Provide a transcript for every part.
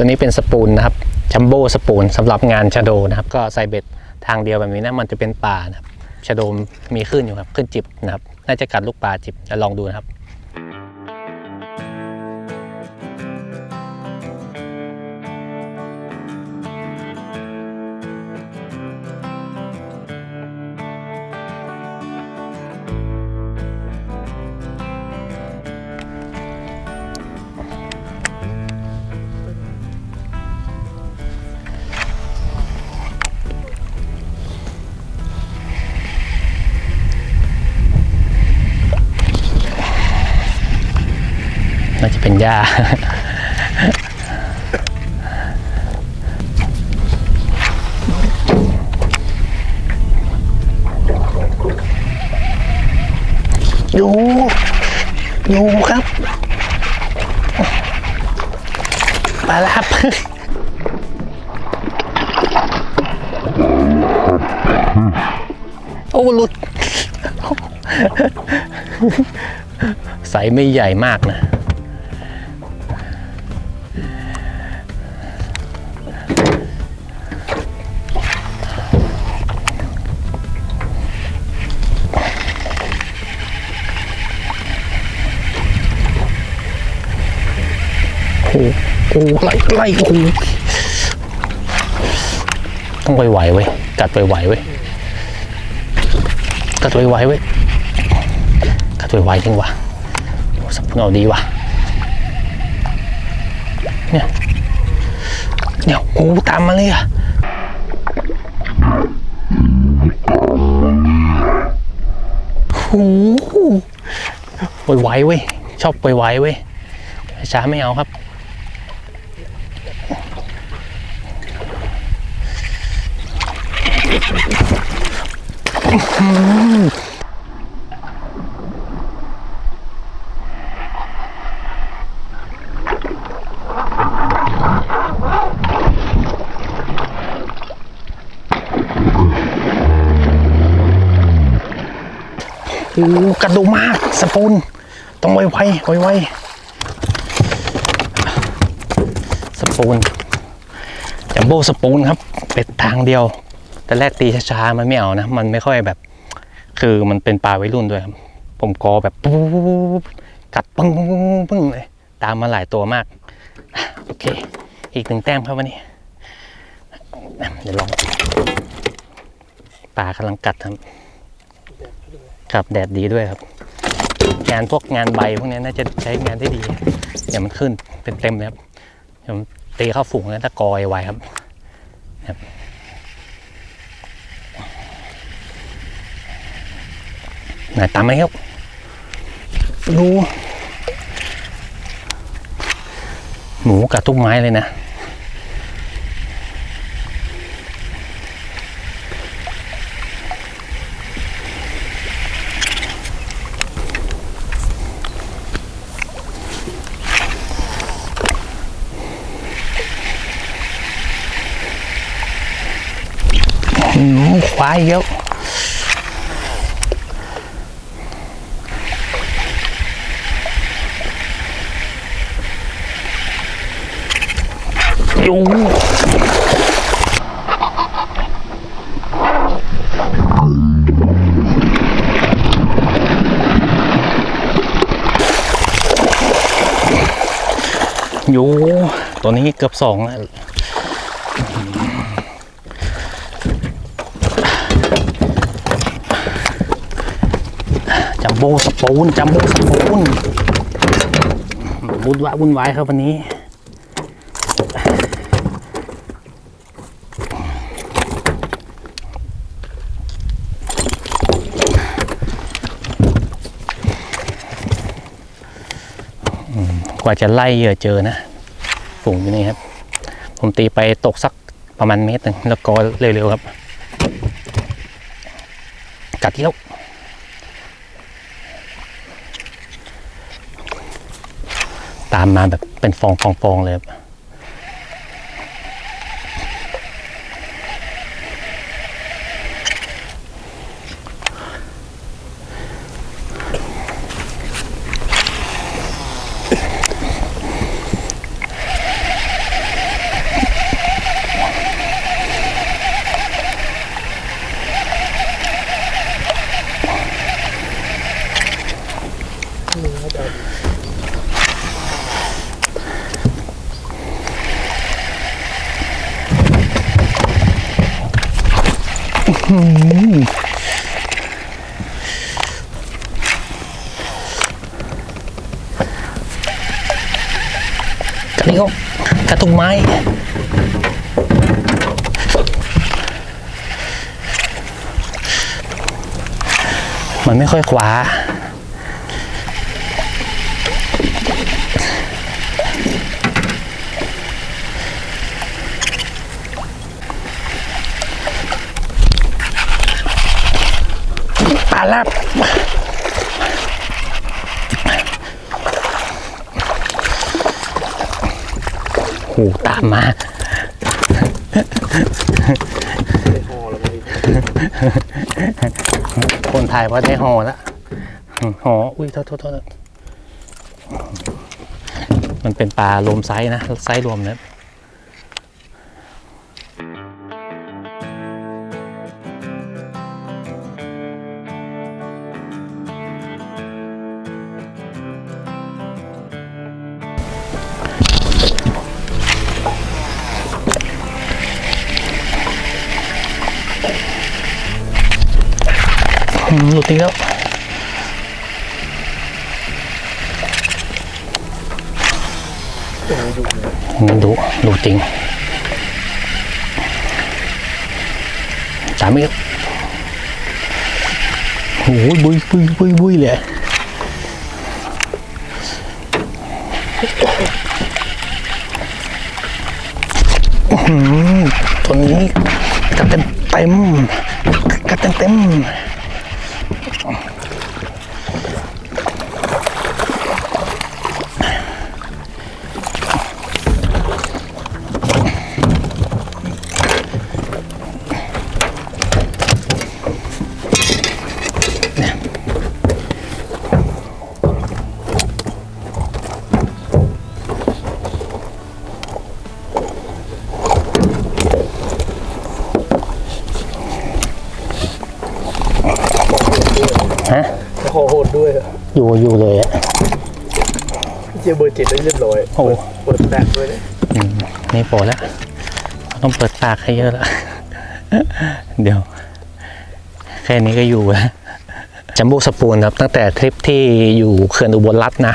ตัวนี้เป็นสปูนนะครับชัมโบ้สปูนสำหรับงานชะโดนะครับ ก็ใส่เบ็ดทางเดียวแบบนี้นะมันจะเป็นป่านะครับชะโดมมีขึ้นอยู่ครับ ขึ้นจิบนะครับ น่าจะกัดลูกปลาจิบจะลองดูนะครับ จะเป็นหญ้าอยู่อยู่ครับมาแล้วครับโอ้หลุด ใสไม่ใหญ่มากนะ โอ้โหไล่ไล่โอ้โหต้องไวๆเว้ยกัดไวๆเว้ยกัดไวๆเว้ยกัดไวๆจริงวะสับเอาดีวะเนี่ยเนี่ยโอ้โหตามมาเลยอะโอ้โหไวๆเว้ยชอบไวๆเว้ยช้าไม่เอาครับ กระดูมากสปูนต้องไวๆไวๆสปูนจัมโบ้สปูนครับ เป็ดทางเดียว แต่แรกตีช้าๆมันไม่เอานะ มันไม่ค่อยแบบ คือมันเป็นปลาวัยรุ่นด้วยครับ ผมกอแบบปุ๊บกัดปึ้งปึ้งเลยตามมาหลายตัวมาก โอเค อีกหนึ่งแต้มครับวันนี้ เดี๋ยวลองปลากำลังกัดครับ ครับแดดดีด้วยครับ งานพวกงานใบพวกนี้น่าจะใช้งานได้ดีเดี๋ยวมันขึ้นเป็นเต็มเลยครับเดี๋ยวมันตีเข้าฝูงแล้วตะกอยไว้ครับครับไหนตามไหมครับดูหมูกัดทุกไม้เลยนะายเยอะอยู่อยู่ตัวนี้เกือบสองแล้ว โบสปูนจัมโบสปูนวุ่นวายวุ่นวายครับวันนี้ กว่าจะไล่เหยื่อเจอนะฝูงอยู่นี่ครับ ผมตีไปตกสักประมาณเมตรหนึ่งแล้วก็เร็วๆครับ กัดที่แล้ว ตามมาแบบเป็นฟองฟองฟองเลย มันไม่ค่อยคว้า ปลาลับหูตามมา คนถ่ายว่าได้ห่อแล้วห่ออุ้ยโทษโทษโทษมันเป็นปลารวมไซส์นะไซส์รวมนะ อืมหลุดอีกแล้วดุดุจริงสามอีกโอ้ยบุยบุยบุยบุยเลยอื้อหือตัวนี้กัดเต็มเต็มกัดเต็มเต็ม อะอยู่อยู่เลยอะเจียเบอร์เจ็ดได้เรียบร้อยโอ้เปิดแตกด้วยนะอืมนี่โปรแล้ว ต้องเปิดปากให้เยอะแล้วเดี๋ยว แค่นี้ก็อยู่แล้วจัมโบ้สปูนครับตั้งแต่ทริปที่อยู่เขื่อนอุบลรัตน์นะ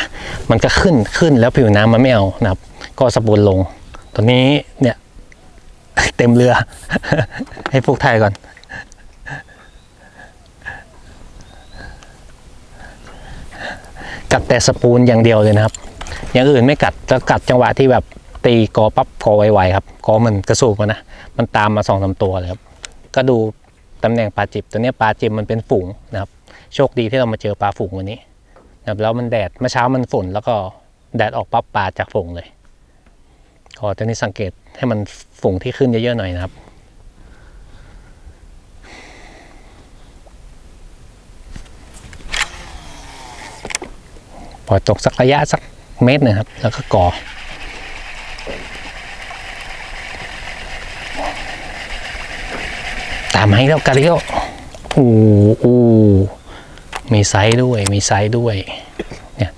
มันก็ขึ้นขึ้นแล้วผิวน้ำมันไม่เอานะครับ ก็สปูนลง ตอนนี้เนี่ย เต็มเรือ ให้พวกไทยก่อน กัดแต่สปูนอย่างเดียวเลยนะครับ อย่างอื่นไม่กัดจะกัดจังหวะที่แบบตีกอปั๊บกอไวๆครับกอมันกระสูบมานะมันตามมาสองสาตัวเลยครับก็ดูตำแหน่งปลาจิบตัวนี้ปลาจิบมันเป็นฝูงนะครับ โชคดีที่เรามาเจอปลาฝูงวันนี้นะครับแล้วมันแดดเมื่อเช้ามันฝนแล้วก็แดดออกปั๊บปลาจากฝูงเลยก็ตัวนี้สังเกตให้มันฝูงที่ขึ้นเยอะๆหน่อยนะครับ ปล่อยตกสักระยะสักเมตรหนะครับ แล้วก็ก่อ ตามให้แล้วกันแล้วโอ้โอ้มีไซส์ด้วย มีไซส์ด้วย เนี่ย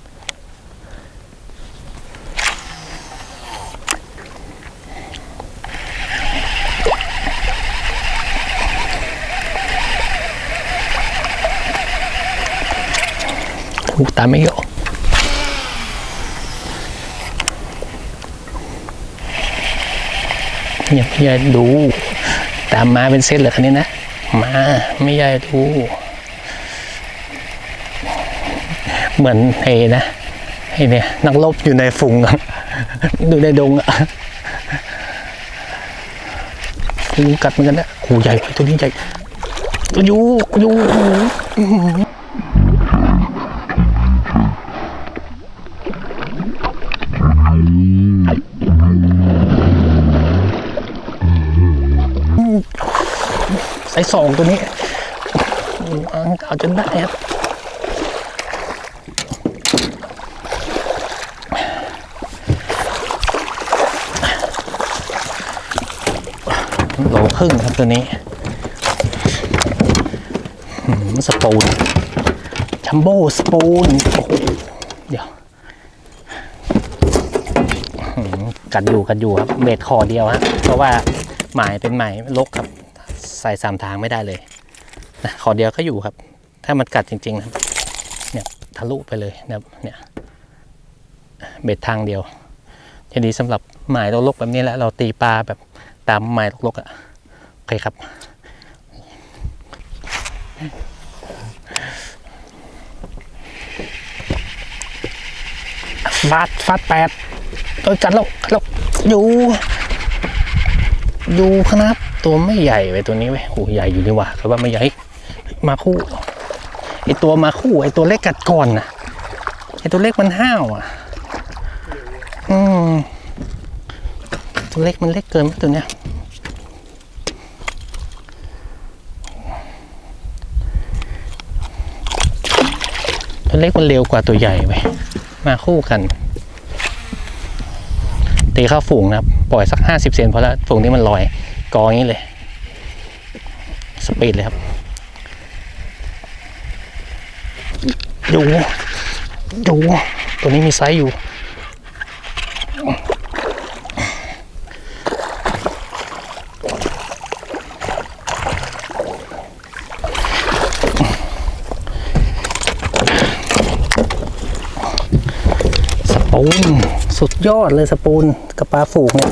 ตามไม่เยอะ เนี่ยไม่ยายดู ตามมาเป็นเซตเลยคันนี้นะ มาไม่ยายดู เหมือนเฮนะไอเนี่ยนักรบอยู่ในฝูงดูในดงอะงูกัดเหมือนกันนะโอ้ใหญ่ตัวนี้ใหญ่ตัวยูยูโอ้โสองตัวนี้เอาจนได้ครับโลครึ่งครับตัวนี้สปูนชัมโบสปูนเดี๋ยวกัดอยู่กัดอยู่ครับเบ็ดคอเดียวครับเพราะว่าหมายเป็นหมายลกครับ ส่สามทางไม่ได้เลยนะขอเดียวก็อยู่ครับ ถ้ามันกัดจริงๆนะครับเนี่ยทะลุไปเลยนะครับเนี่ยเบ็ดทางเดียวทีนี้สำหรับหมายลกๆแบบนี้แหละเราตีปลาแบบตามหมายลกๆอะโอเคครับฟาดฟาดแปดเอ้ยกัดแล้วกัดแล้วอยู่ อยู่ครับ ตัวไม่ใหญ่ไว้ยตัวนี้เว้ยโหใหญ่อยู่นี่ว่าแต่ว่าไม่ใหญ่มาคู่ไอตัวมาคู่ไอตัวเล็กกัดก่อนนะไอตัวเล็กมันห้าวอะ อืมตัวเล็กมันเล็กเกินไหมตัวเนี้ยตัวเล็กมันเร็วกว่าตัวใหญ่ไปมาคู่กันตีเข้าฝูงนะครับ ปล่อยสักห้าสิบเซนพอแล้วฝูงนี้มันลอยกออย่างนี้เลย สปีดเลยครับอยู่อยู่ตัวนี้มีไซส์อยู่ สปูน สุดยอดเลยสปูนกับปลาฝูงเนี่ย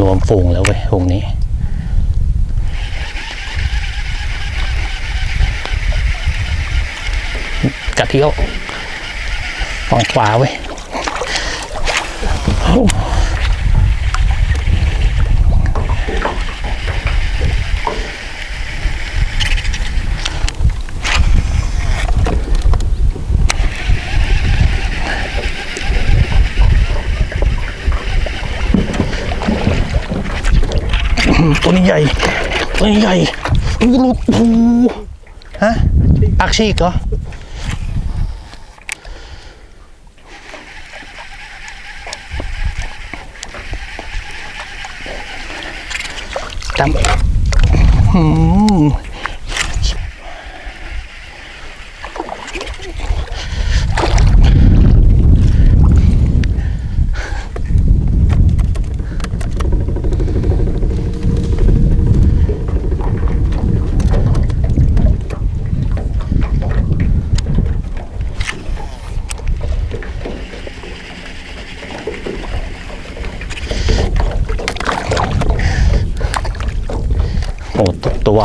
รวมฝูงแล้วเว้ยฝูงนี้กระเที่ยวฝั่งขวาเว้ย ตัวนี้ใหญ่ ตัวนี้ใหญ่อุ๊ยหลุดหูฮะปากชีกเหรอจำหืมโอ้ตกตัว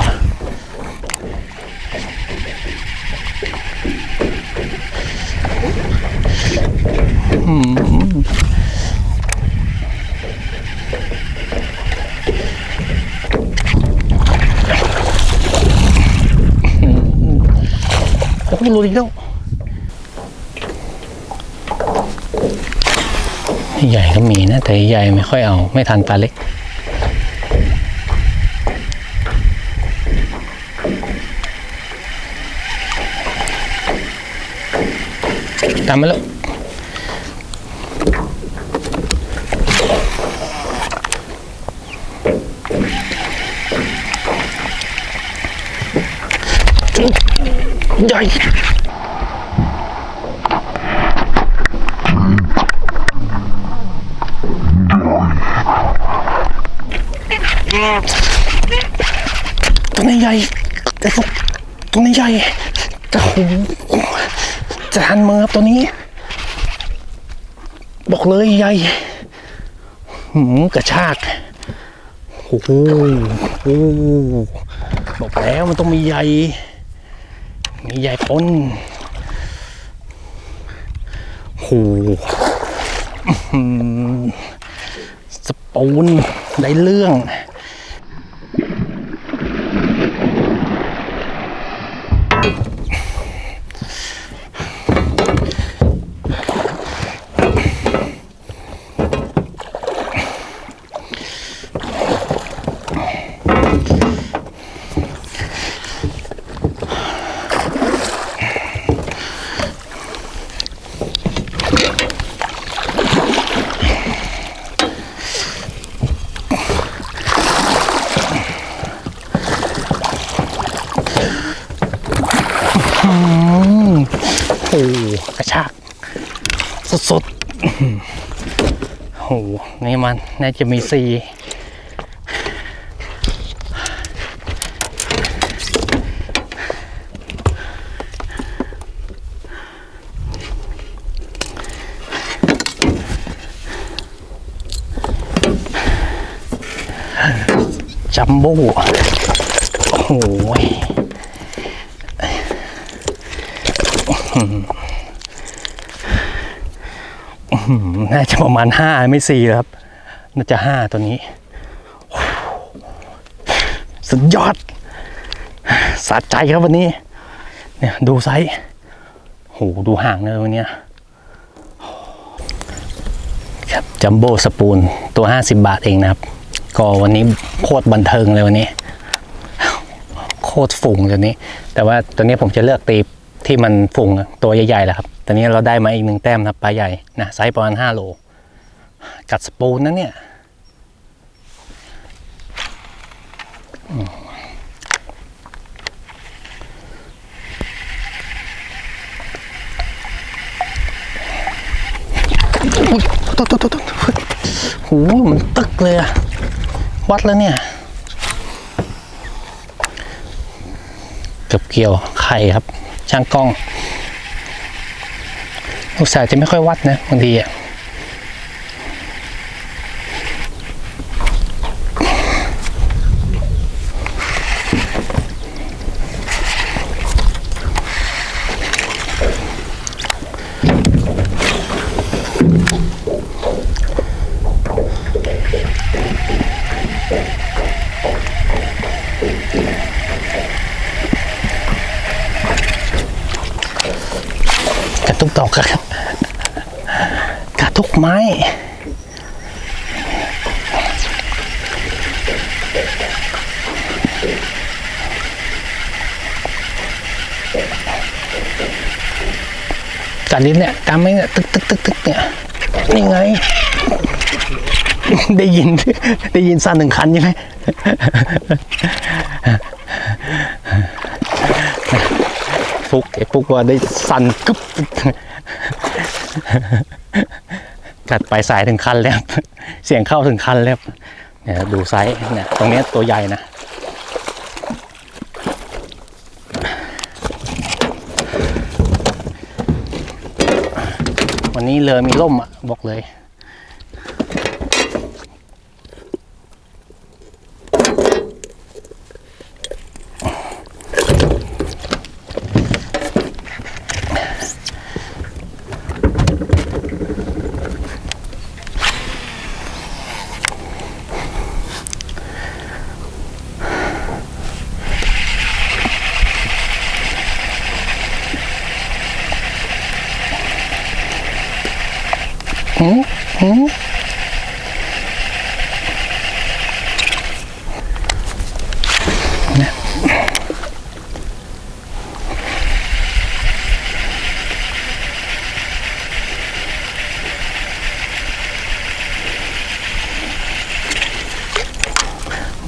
อืมโอ้โหรู้อีกแล้วใหญ่ ก็มีนะ แต่ใหญ่ไม่ค่อยเอา ไม่ทันปลาเล็ก ตามมาแล้วใหญ่ตัวนี้ใหญ่ ตัวนี้ใหญ่จะโหจะทันมือครับตัวนี้ บอกเลยใหญ่หืมกระชากโอ้โหโอ้โหบอกแล้วมันต้องมีใหญ่ มีใหญ่ปนโอ้โหสปูนได้เรื่อง อืมโอ้โหกระชาก สดๆ โอ้โห นี่มันน่าจะมีซีจัมโบ้โอ้โหอืม น่าจะประมาณห้าไม่สี่ครับ น่าจะห้าตัวนี้ สุดยอดสะใจครับวันนี้ เนี่ยดูไซส์โหดูห่างเลยวันนี้ครับจัมโบ้สปูนตัว 50 บาทเองนะครับ ก็วันนี้โคตรบันเทิงเลยวันนี้ โคตรฝุ่งตัวนี้ แต่ว่าตัวนี้ผมจะเลือกตี ที่มันฝุ่งตัวใหญ่ๆแหละครับ ตอนนี้เราได้มาอีกหนึ่งแต้มนะครับปลาใหญ่นะไซส์ประมาณ5โล กัดสปูนนะเนี่ยอืมอุ๊ยตุ๊ตุ๊ตุ๊ตุ๊ดโหมันตึกเลยอะวัดแล้วเนี่ยเกือบเกี่ยวไข่ครับ ช่างกล้องอุตส่าห์จะไม่ค่อยวัดนะบางทีอะกระทุกดอกครับกระ ทุกไม้กัดลิ้นเนี่ยกำไม่เนี่ยตึกตึกตึกตึกเนี่ยนี่ไง ได้ยิน ได้ยินสั่นหนึ่งคันใช่ไหมฟุกไอ้ฟุกว่าได้สั่นกึ๊บ กัดไปสายถึงคันแล้ว เสียงเข้าถึงคันแล้วเนี่ยดูไซส์เนี่ยตรงนี้ตัวใหญ่นะวันนี้เรือมีล่มอะบอกเลย ไม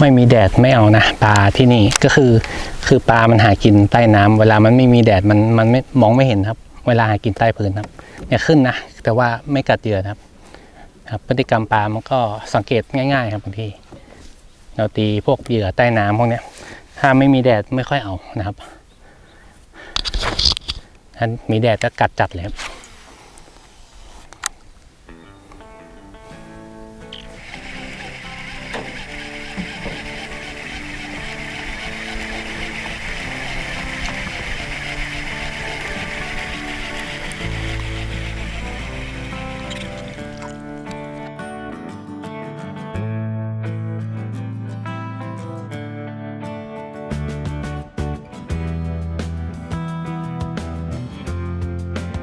่มีแดดไม่เอานะปลาที่นี่ก็คือคือปลามันหากินใต้น้ำเวลามันไม่มีแดดมันมันไม่มองไม่เห็นครับ เวลาหากินใต้พื้นครับเนี่ยขึ้นนะ แต่ว่าไม่กัดเหยื่อนะครับครับพฤติกรรมปลามันก็สังเกตง่าย ๆ ครับบางทีเราตีพวกเหยื่อใต้น้ำพวกเนี้ย ถ้าไม่มีแดดไม่ค่อยเอานะครับถ้ามีแดดก็กัดจัดเลยครับ